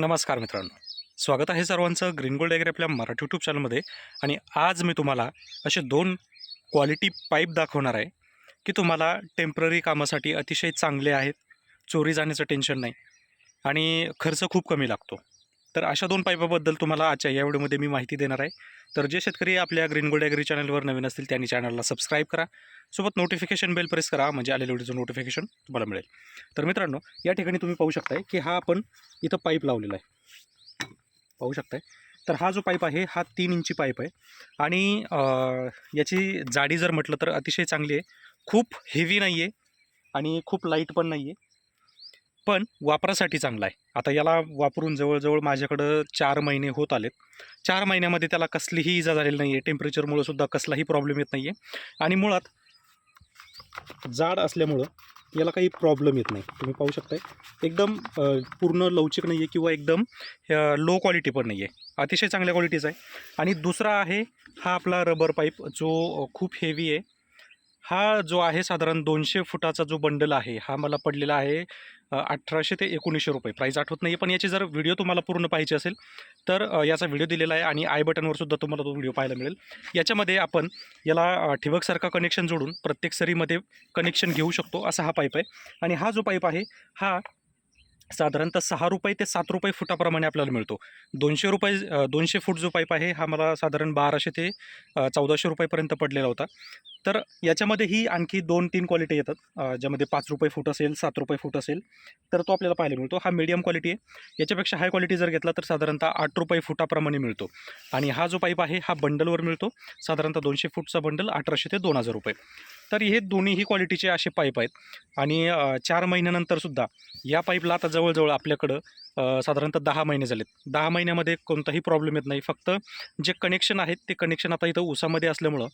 नमस्कार मित्रांनो. स्वागत आहे सर्वांचं ग्रीन गोल्ड वगैरे आपल्या मराठी यूट्यूब चॅनलमध्ये आणि आज मी तुम्हाला असे दोन क्वालिटी पाईप दाखवणार आहे की तुम्हाला टेंपररी कामासाठी अतिशय चांगले आहेत. चोरी जाण्याचं टेन्शन नाही. आणि खर्च खूप कमी लागतो. तर अशा दोन पाईपाबद्दल तुम्हाला आजच्या या व्हिडिओमध्ये मी माहिती देणार आहे. तर जे शेतकरी आपल्या ग्रीन गोल्ड ॲग्री चॅनलवर नवीन असतील त्यांनी चॅनलला सबस्क्राईब करा. सोबत नोटिफिकेशन बेल प्रेस करा म्हणजे आलेल्या व्हिडिओचं नोटिफिकेशन तुम्हाला मिळेल. तर मित्रांनो या ठिकाणी तुम्ही पाहू शकताय की हा आपण इथं पाईप लावलेला आहे. पाहू शकताय? तर हा जो पाईप आहे हा तीन इंची पाईप आहे. आणि याची जाडी जर म्हटलं तर अतिशय चांगली आहे. खूप हेवी नाही आहे आणि खूप लाइट पण नाही आहे पण वापरासाठी चांगला आहे. आता याला वापरून जवळजवळ माझ्याकडं चार महिने होत आलेत. चार महिन्यामध्ये त्याला कसलीही इजा झालेली नाही आहे टेम्परेचरमुळं सुद्धा कसलाही प्रॉब्लेम येत नाही आहे आणि मुळात जाड असल्यामुळं याला काही प्रॉब्लेम येत नाही. तुम्ही पाहू शकताय. एकदम पूर्ण लवचिक नाही आहे किंवा एकदम लो क्वालिटी पण नाही आहे अतिशय चांगल्या क्वालिटीचा आहे. आणि दुसरा आहे हा आपला रबर पाईप जो खूप हेवी आहे. हा जो आहे साधारण दोनशे फुटाचा जो बंडल आहे हा मला पडलेला आहे अठराशे ते एकोणीसशे रुपये. प्राईस आठवत नाही पण याची जर व्हिडिओ तुम्हाला पूर्ण पाहिजे असेल तर याचा व्हिडिओ दिलेला आहे आणि आय बटनवर सुद्धा तुम्हाला तो व्हिडिओ पाहायला मिळेल. याच्यामध्ये आपण याला ठिबकसारखा कनेक्शन जोडून प्रत्येक सरीमध्ये कनेक्शन घेऊ शकतो असा हा पाईप आहे. आणि हा जो पाईप आहे हा साधारणतः सहा रुपये ते सात रुपये फुटाप्रमाणे आपल्याला मिळतो. दोनशे रुपये दोनशे फूट जो पाईप आहे हा मला साधारण बाराशे ते चौदाशे रुपयेपर्यंत पडलेला होता. तर याच्यामध्ये ही आणखी दोन तीन क्वालिटी येतात. ज्यामध्ये पाच रुपये फूट असेल सात रुपये फूट असेल तर तो आपल्याला पाहायला मिळतो. हा मीडियम क्वालिटी आहे. याच्यापेक्षा हाय क्वालिटी जर घेतला तर साधारणतः आठ रुपये फुटाप्रमाणे मिळतो. आणि हा जो पाईप आहे हा बंडलवर मिळतो. साधारणतः दोनशे फूटचा बंडल अठराशे ते दोन हजार रुपये. तर हे दोन्हीही क्वालिटीचे असे पाईप आहेत. आणि चार चार महिन्यानंतरसुद्धा या पाईपला आता जवळजवळ आपल्याकडं साधारणतः दहा महिने झालेत. दहा महिन्यामध्ये कोणताही प्रॉब्लेम येत नाही. फक्त जे कनेक्शन आहेत ते कनेक्शन आता इथं उसामध्ये असल्यामुळं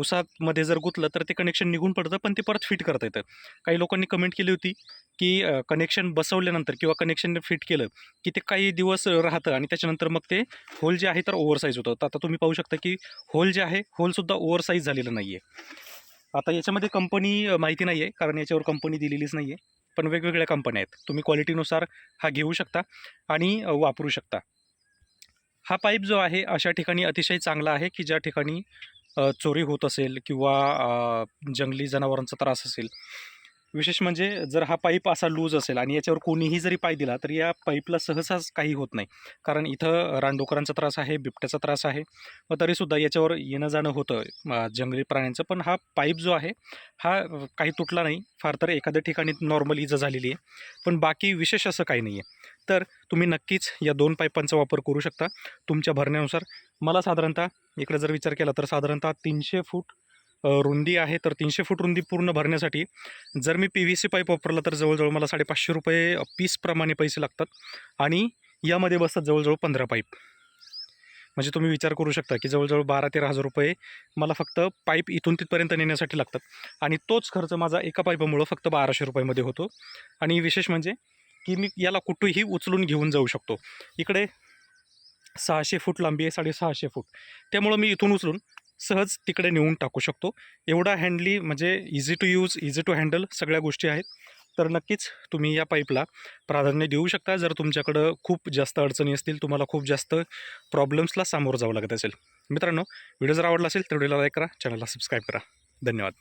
उसामध्ये जर गुतलं तर ते कनेक्शन निघून पडतं पण ते परत फिट करता येतं. काही लोकांनी कमेंट केली होती की कनेक्शन बसवल्यानंतर किंवा कनेक्शन फिट केलं की ते काही दिवस राहतं आणि त्याच्यानंतर मग ते होल जे आहे तर ओव्हरसाईज होतं. तर आता तुम्ही पाहू शकता की होल जे आहे होलसुद्धा ओव्हरसाईज झालेलं नाही आहे आता याच्यामध्ये कंपनी माहिती नाही आहे कारण याच्यावर कंपनी दिलेलीच नाही आहे पण वेगवेगळ्या कंपन्या आहेत. तुम्ही क्वालिटीनुसार हा घेऊ शकता आणि वापरू शकता. हा पाईप जो आहे अशा ठिकाणी अतिशय चांगला आहे की ज्या ठिकाणी चोरी होत असेल किंवा जंगली जनावरांचा त्रास असेल. विशेष म्हणजे जर हा पाईप असा लूज असेल आणि याच्यावर कोणीही जरी पाय दिला तर या पाईपला सहसाच काही होत नाही. कारण इथं रानडोकरांचा त्रास आहे बिबट्याचा त्रास आहे. व तरीसुद्धा याच्यावर येणं जाणं होतं जंगली प्राण्यांचं. पण हा पाईप जो आहे हा काही तुटला नाही. फार तर एखाद्या ठिकाणी नॉर्मल इजा झालेली आहे. पण बाकी विशेष असं काही नाही आहे. तर तुम्ही नक्कीच या दोन पाईपांचा वापर करू शकता. तुमच्या भरण्यानुसार. मला साधारणतः इकडे जर विचार केला तर साधारणतः तीनशे फूट रुंदी आहे तर तीनशे फूट रुंदी पूर्ण भरण्यासाठी जर मी पी व्ही सी पाईप वापरला तर जवळजवळ मला साडेपाचशे रुपये पीसप्रमाणे पैसे लागतात. आणि यामध्ये बसतात जवळजवळ पंधरा पाईप म्हणजे तुम्ही विचार करू शकता की जवळजवळ बारा तेरा हजार रुपये मला फक्त पाईप इथून तिथपर्यंत नेण्यासाठी लागतात. आणि तोच खर्च माझा एका पाईपामुळं फक्त बाराशे रुपयामध्ये होतो. आणि विशेष म्हणजे की मी याला कुठेही उचलून घेऊन जाऊ शकतो. इकडे सहाशे फूट लांबी आहे साडेसहाशे फूट. त्यामुळं मी इथून उचलून सहज तिकडे नेऊन टाकू शकतो. एवढा हँडली म्हणजे easy to use easy to handle सगळ्या गोष्टी आहेत. तर नक्कीच तुम्ही या पाईपला प्राधान्य देऊ शकता. जर तुमच्याकडं खूप जास्त अडचणी असतील तुम्हाला खूप जास्त प्रॉब्लेम्सला सामोरं जावं लागत असेल. मित्रांनो व्हिडिओ जर आवडला असेल तर व्हिडिओला लाईक करा चॅनलला सबस्क्राईब करा. धन्यवाद.